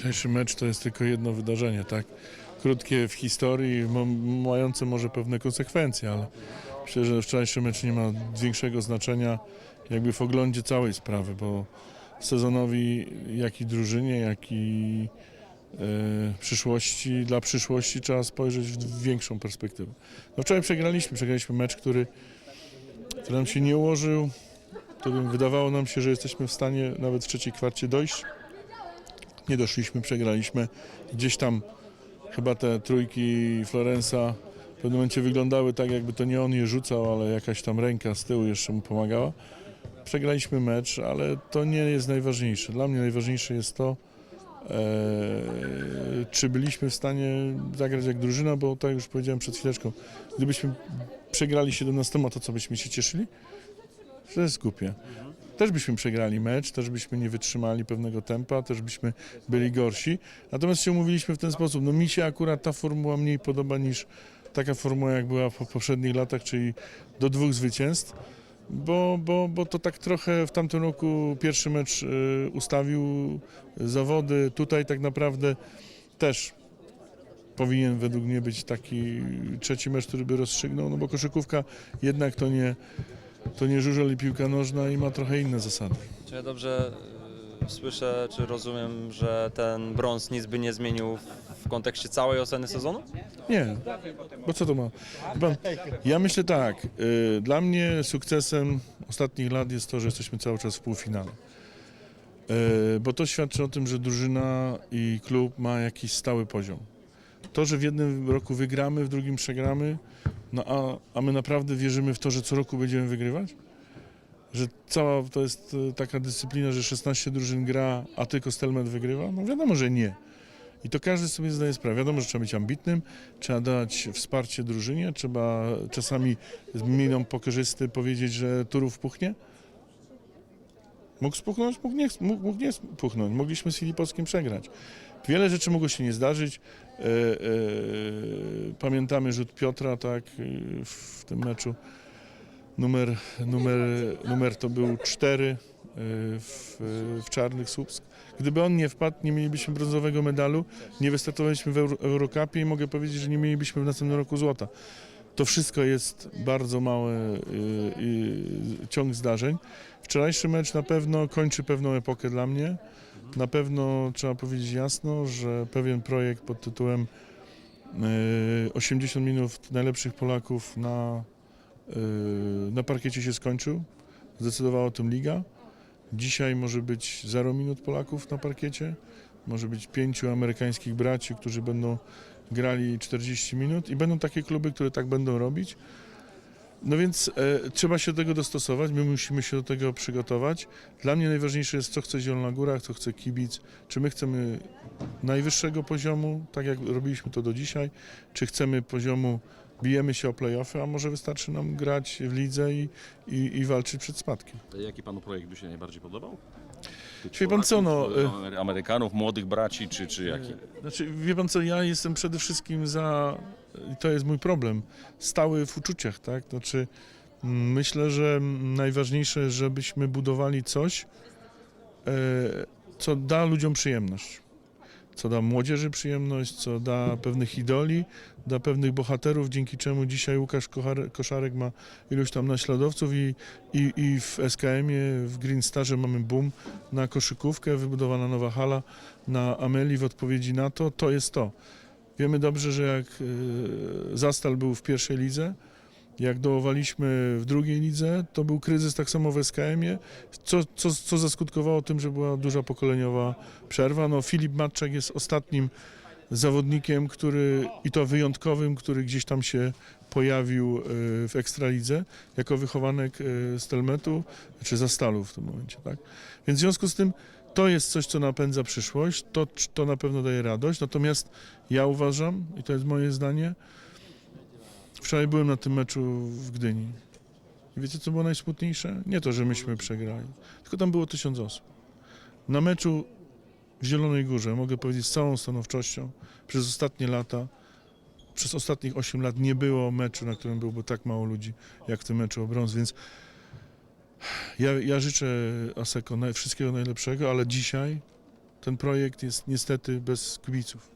Wczorajszy mecz to jest tylko jedno wydarzenie, tak? Krótkie w historii, mające może pewne konsekwencje, ale myślę, że wczorajszy mecz nie ma większego znaczenia jakby w oglądzie całej sprawy, bo sezonowi jak i drużynie, jak i e, przyszłości, dla przyszłości trzeba spojrzeć w większą perspektywę. No wczoraj przegraliśmy, przegraliśmy mecz, który, który nam się nie ułożył, którym wydawało nam się, że jesteśmy w stanie nawet w trzeciej kwarcie dojść. Nie doszliśmy, przegraliśmy. Gdzieś tam chyba te trójki Florensa w pewnym momencie wyglądały tak, jakby to nie on je rzucał, ale jakaś tam ręka z tyłu jeszcze mu pomagała. Przegraliśmy mecz, ale to nie jest najważniejsze. Dla mnie najważniejsze jest to, e, czy byliśmy w stanie zagrać jak drużyna, bo tak już powiedziałem przed chwileczką, gdybyśmy przegrali 17, to co byśmy się cieszyli? To jest głupie. Też byśmy przegrali mecz, też byśmy nie wytrzymali pewnego tempa, też byśmy byli gorsi. Natomiast się umówiliśmy w ten sposób. No mi się akurat ta formuła mniej podoba niż taka formuła, jak była w poprzednich latach, czyli do dwóch zwycięstw. Bo, bo, bo to tak trochę w tamtym roku pierwszy mecz y, ustawił zawody. Tutaj tak naprawdę też powinien według mnie być taki trzeci mecz, który by rozstrzygnął, no bo koszykówka jednak to nie, to nie żużel i piłka nożna i ma trochę inne zasady. Czy ja dobrze y, słyszę, czy rozumiem, że ten brąz nic by nie zmienił w, kontekście całej oceny sezonu? Nie, bo co to ma? Wie Pan, ja myślę tak, y, dla mnie sukcesem ostatnich lat jest to, że jesteśmy cały czas w półfinale. Y, bo to świadczy o tym, że drużyna i klub ma jakiś stały poziom. To, że w jednym roku wygramy, w drugim przegramy, no a, a my naprawdę wierzymy w to, że co roku będziemy wygrywać? Że cała to jest y, taka dyscyplina, że 16 drużyn gra, a tylko Stelmet wygrywa? No wiadomo, że nie. I to każdy sobie zdaje sprawę. Wiadomo, że trzeba być ambitnym, trzeba dać wsparcie drużynie, trzeba czasami z miną pokorzysty powiedzieć, że Turów puchnie. Mógł spuchnąć, mógł nie, mógł, mógł nie spuchnąć. Mogliśmy z Filipowskim przegrać. Wiele rzeczy mogło się nie zdarzyć. E, e, pamiętamy rzut Piotra, tak, e, w tym meczu. Numer, numer, numer to był 4 w, w Czarnych Słupsk. Gdyby on nie wpadł, nie mielibyśmy brązowego medalu, nie wystartowaliśmy w Euro, Eurocupie i mogę powiedzieć, że nie mielibyśmy w następnym roku złota. To wszystko jest bardzo mały y, y, ciąg zdarzeń. Wczorajszy mecz na pewno kończy pewną epokę dla mnie. Na pewno trzeba powiedzieć jasno, że pewien projekt pod tytułem y, 80 minut najlepszych Polaków na, y, na parkiecie się skończył. Zdecydowała o tym liga. Dzisiaj może być 0 minut Polaków na parkiecie, może być pięciu amerykańskich braci, którzy będą grali 40 minut i będą takie kluby, które tak będą robić. No więc e, trzeba się do tego dostosować, my musimy się do tego przygotować. Dla mnie najważniejsze jest, co chce Zielona Góra, co chce kibic, czy my chcemy najwyższego poziomu, tak jak robiliśmy to do dzisiaj, czy chcemy poziomu, bijemy się o playoffy, a może wystarczy nam grać w lidze i, i, i walczyć przed spadkiem. Jaki panu projekt by się najbardziej podobał? Wie pan co, no, Polaków, Amery- Amerykanów, młodych braci, czy, czy jaki? Znaczy, wie pan co, ja jestem przede wszystkim za, i to jest mój problem, stały w uczuciach, tak? Znaczy, myślę, że najważniejsze, żebyśmy budowali coś, e, co da ludziom przyjemność. Co da młodzieży przyjemność, co da pewnych idoli, da pewnych bohaterów, dzięki czemu dzisiaj Łukasz Koszarek ma iluś tam naśladowców i, i, i w SKM-ie, w Green Starze mamy boom na koszykówkę, wybudowana nowa hala na Ameli w odpowiedzi na to, to jest to. Wiemy dobrze, że jak e, Zastal był w pierwszej lidze, jak dołowaliśmy w drugiej lidze, to był kryzys tak samo w SKM-ie, co, co, co zaskutkowało tym, że była duża pokoleniowa przerwa. No, Filip Matczak jest ostatnim zawodnikiem, który i to wyjątkowym, który gdzieś tam się pojawił e, w Ekstralidze jako wychowanek Stelmetu, czy Zastalu w tym momencie, tak? Więc w związku z tym to jest coś, co napędza przyszłość, to, to na pewno daje radość, natomiast ja uważam, i to jest moje zdanie, wczoraj byłem na tym meczu w Gdyni. I wiecie, co było najsmutniejsze? Nie to, że myśmy przegrali, tylko tam było tysiąc osób. Na meczu w Zielonej Górze, mogę powiedzieć z całą stanowczością, przez ostatnie lata, przez ostatnich 8 lat nie było meczu, na którym byłoby tak mało ludzi, jak w tym meczu o brąz, więc ja, ja życzę Aseko wszystkiego najlepszego, ale dzisiaj ten projekt jest niestety bez kibiców.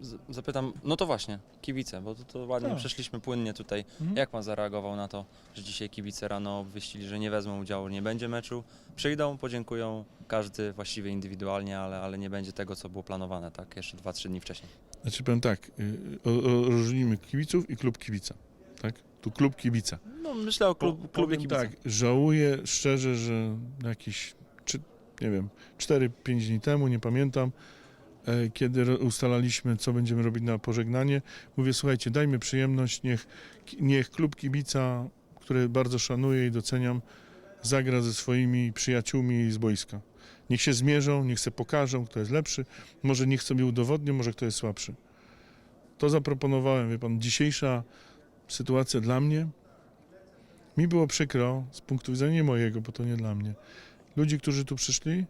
Z- Zapytam, no to właśnie, kibice, bo to, to ładnie Tak. przeszliśmy płynnie tutaj. Mhm. Jak pan zareagował na to, że dzisiaj kibice rano obwieścili, że nie wezmą udziału, nie będzie meczu? Przyjdą, podziękują, każdy właściwie indywidualnie, ale, ale nie będzie tego, co było planowane, tak? Jeszcze 2-3 dni wcześniej. Znaczy powiem tak, y, o- o- różnimy kibiców i klub kibica, tak? Tu klub kibica. No myślę o klub, klubie powiem kibica. tak, żałuję szczerze, że jakieś, czy, nie wiem, 4-5 dni temu, nie pamiętam, e, kiedy ro- ustalaliśmy, co będziemy robić na pożegnanie, mówię, słuchajcie, dajmy przyjemność, niech, niech klub kibica, który bardzo szanuję i doceniam, zagra ze swoimi przyjaciółmi z boiska. Niech się zmierzą, niech se pokażą, kto jest lepszy, może niech sobie udowodnią, może kto jest słabszy. To zaproponowałem, wie pan, dzisiejsza sytuacja dla mnie, mi było przykro z punktu widzenia nie mojego, bo to nie dla mnie. Ludzi, którzy tu przyszli,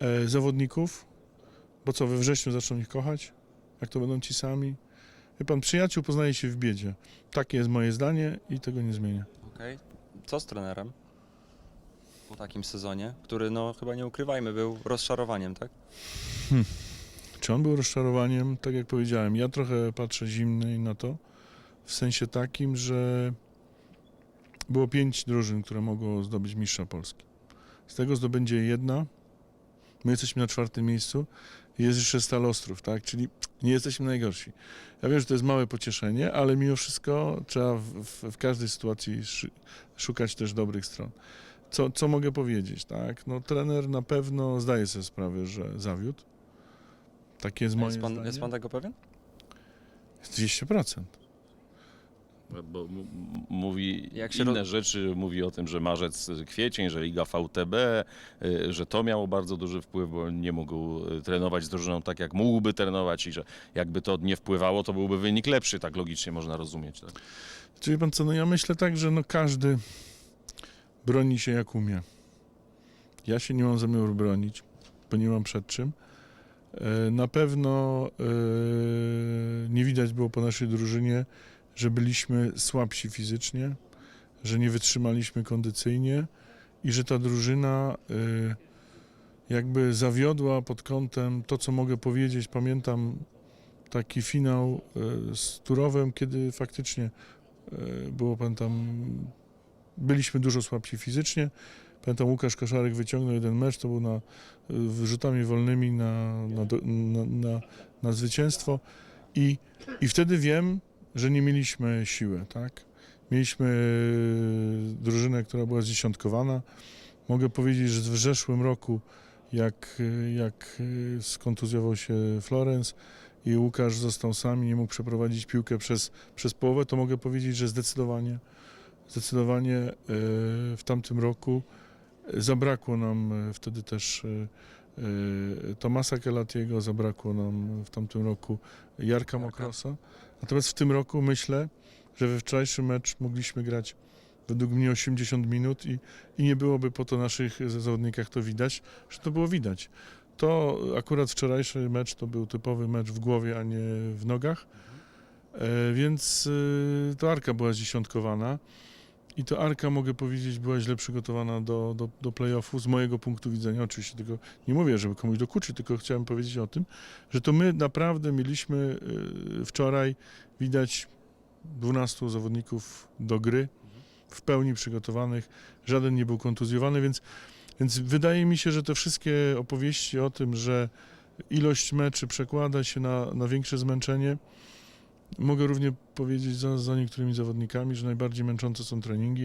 e, zawodników, bo co, we wrześniu zaczną ich kochać? Jak to będą ci sami? Wie pan, przyjaciół poznaje się w biedzie. Takie jest moje zdanie i tego nie zmienię. Okej. Co z trenerem po takim sezonie, który, no chyba nie ukrywajmy, był rozczarowaniem, tak? Czy on był rozczarowaniem? Tak jak powiedziałem, ja trochę patrzę zimniej na to, w sensie takim, że było pięć drużyn, które mogło zdobyć mistrza Polski. Z tego zdobędzie jedna. My jesteśmy na czwartym miejscu. Jest jeszcze Stal Ostrów, tak? Czyli nie jesteśmy najgorsi. Ja wiem, że to jest małe pocieszenie, ale mimo wszystko trzeba w, w, w każdej sytuacji szukać też dobrych stron. Co, co mogę powiedzieć, tak? No trener na pewno zdaje sobie sprawę, że zawiódł. Takie jest moje Jest pan, zdanie. jest pan tego pewien? 200%. Bo mówi Jak się inne ro- rzeczy, mówi o tym, że marzec, y, kwiecień, że Liga VTB, y, że to miało bardzo duży wpływ, bo nie mógł y, trenować z drużyną tak, jak mógłby trenować i że jakby to nie wpływało, to byłby wynik lepszy, tak logicznie można rozumieć. Tak? Czyli pan co, no ja myślę tak, że no każdy broni się jak umie. Ja się nie mam zamiaru bronić, bo nie mam przed czym. E, Na pewno e, nie widać było po naszej drużynie, że byliśmy słabsi fizycznie, że nie wytrzymaliśmy kondycyjnie i że ta drużyna e, jakby zawiodła pod kątem to, co mogę powiedzieć. Pamiętam taki finał e, z Turowem, kiedy faktycznie E, Było pan tam. Byliśmy dużo słabsi fizycznie. Pamiętam, Łukasz Koszarek wyciągnął jeden mecz, to był na, wyrzutami wolnymi na, na, na, na, na zwycięstwo. I, I wtedy wiem, że nie mieliśmy siły, tak? Mieliśmy e, drużynę, która była zdziesiątkowana. Mogę powiedzieć, że w zeszłym roku, jak, e, jak e, skontuzjował się Florence i Łukasz został sam i nie mógł przeprowadzić piłkę przez przez połowę, to mogę powiedzieć, że zdecydowanie, zdecydowanie w tamtym roku zabrakło nam wtedy też Tomasa Kelatiego, zabrakło nam w tamtym roku Jarka. Mokrosa. Natomiast w tym roku myślę, że we wczorajszy mecz mogliśmy grać według mnie 80 minut i, i nie byłoby po to naszych zawodnikach to widać, że to było widać. To akurat wczorajszy mecz to był typowy mecz w głowie, a nie w nogach. E, więc y, to Arka była zdziesiątkowana i to Arka, mogę powiedzieć, była źle przygotowana do, do, do play-offu z mojego punktu widzenia. Oczywiście tego nie mówię, żeby komuś dokuczyć, tylko chciałem powiedzieć o tym, że to my naprawdę mieliśmy y, wczoraj widać 12 zawodników do gry w pełni przygotowanych, żaden nie był kontuzjowany, więc, więc wydaje mi się, że te wszystkie opowieści o tym, że ilość meczy przekłada się na, na większe zmęczenie, Mogę równie powiedzieć za, za niektórymi zawodnikami, że najbardziej męczące są treningi.